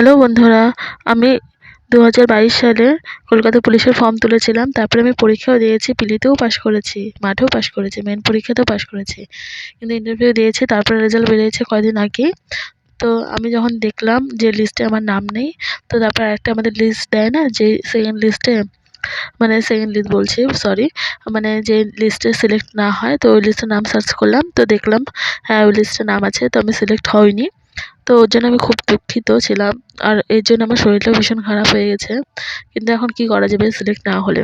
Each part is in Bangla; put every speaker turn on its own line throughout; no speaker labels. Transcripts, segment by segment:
হ্যালো বন্ধুরা, আমি দু হাজার বাইশ সালে কলকাতা পুলিশের ফর্ম তুলেছিলাম, তারপরে আমি পরীক্ষাও দিয়েছি, পিলিতেও পাশ করেছি, মাঠেও পাশ করেছি মেন পরীক্ষাতেও পাশ করেছি, কিন্তু ইন্টারভিউ দিয়েছি, তারপরে রেজাল্ট বেরিয়েছে কদিন আগেই তো আমি যখন দেখলাম যে লিস্টে আমার নাম নেই, তো তারপর একটা আমাদের লিস্ট দেয় না, যে সেকেন্ড লিস্টে মানে সেকেন্ড লিস্ট বলছি সরি মানে যে লিস্টে সিলেক্ট না হয়, তো ওই লিস্টে নাম সার্চ করলাম, তো দেখলাম হ্যাঁ ওই লিস্টে নাম আছে, তো আমি সিলেক্ট হইনি তো ওর জন্য আমি খুব দুঃখিত ছিলাম। আর এর জন্য আমার শরীরটা ভীষণ খারাপ হয়ে গেছে। কিন্তু এখন কী করা যাবে সিলেক্ট না হলে।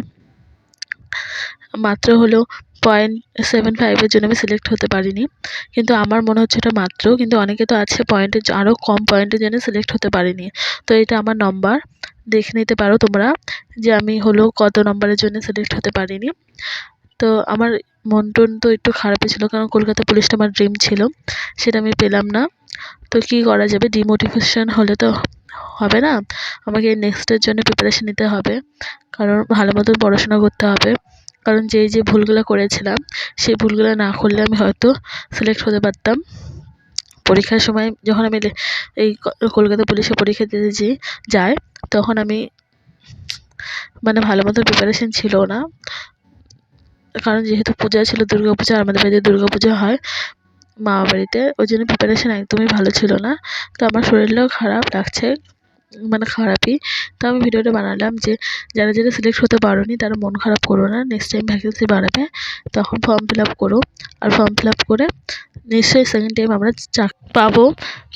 মাত্র হলো পয়েন্ট সেভেন ফাইভের জন্য আমি সিলেক্ট হতে পারিনি। কিন্তু আমার মনে হচ্ছে এটা মাত্র। কিন্তু অনেকে তো আছে পয়েন্টের আরও কম পয়েন্টের জন্য সিলেক্ট হতে পারিনি। তো এটা আমার নম্বর দেখে নিতে পারো তোমরা যে আমি হলো কত নম্বরের জন্য সিলেক্ট হতে পারিনি। তো আমার মন টন তো একটু খারাপই ছিল। কারণ কলকাতা পুলিশটা আমার ড্রিম ছিল। সেটা আমি পেলাম না। তো কী করা যাবে? ডিমোটিভেশন হলে তো হবে না। আমাকে নেক্সটের জন্য প্রিপারেশন নিতে হবে। কারণ ভালো মতন পড়াশোনা করতে হবে। কারণ যেই যে ভুলগুলো করেছিলাম, সেই ভুলগুলো না করলে আমি হয়তো সিলেক্ট হতে পারতাম। পরীক্ষার সময় যখন আমি এই কলকাতা পুলিশের পরীক্ষা দিতে যাই যাই, তখন আমি মানে ভালো মতো প্রিপারেশন ছিল না। কারণ যেহেতু পূজা ছিল দুর্গা পূজা আমাদের বাড়িতে দুর্গা পুজো হয় মামা বাড়িতে ওই জন্য প্রিপারেশন একদমই ভালো ছিল না। তো আমার শরীরটাও খারাপ লাগছে মানে খারাপই। তো আমি ভিডিওটা বানালাম যে, যারা যারা সিলেক্ট হতে পারোনি, তারা মন খারাপ করো না নেক্সট টাইম ভ্যাকেন্সি বাড়াবে, তখন ফর্ম ফিল আপ করো। আর ফর্ম ফিল আপ করে নিশ্চয়ই সেকেন্ড টাইম আমরা চাক, পাবো।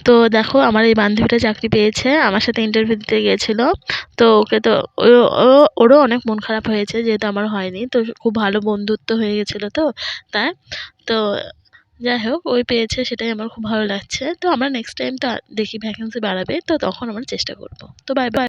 তো দেখো, আমার এই বান্ধবীটা চাকরি পেয়েছে, আমার সাথে ইন্টারভিউ দিতে গিয়েছিল। তো ওকে তো ওরও অনেক মন খারাপ হয়েছে, যেহেতু আমার হয়নি। তো খুব ভালো বন্ধুত্ব হয়ে গেছিল তো, তাই। তো যাই হোক ওই পেয়েছে, সেটাই আমার খুব ভালো লাগছে। তো আমরা নেক্সট টাইম তো দেখি ভ্যাকেন্সি বাড়াবে, তো তখন আমরা চেষ্টা করব। তো বাই বাই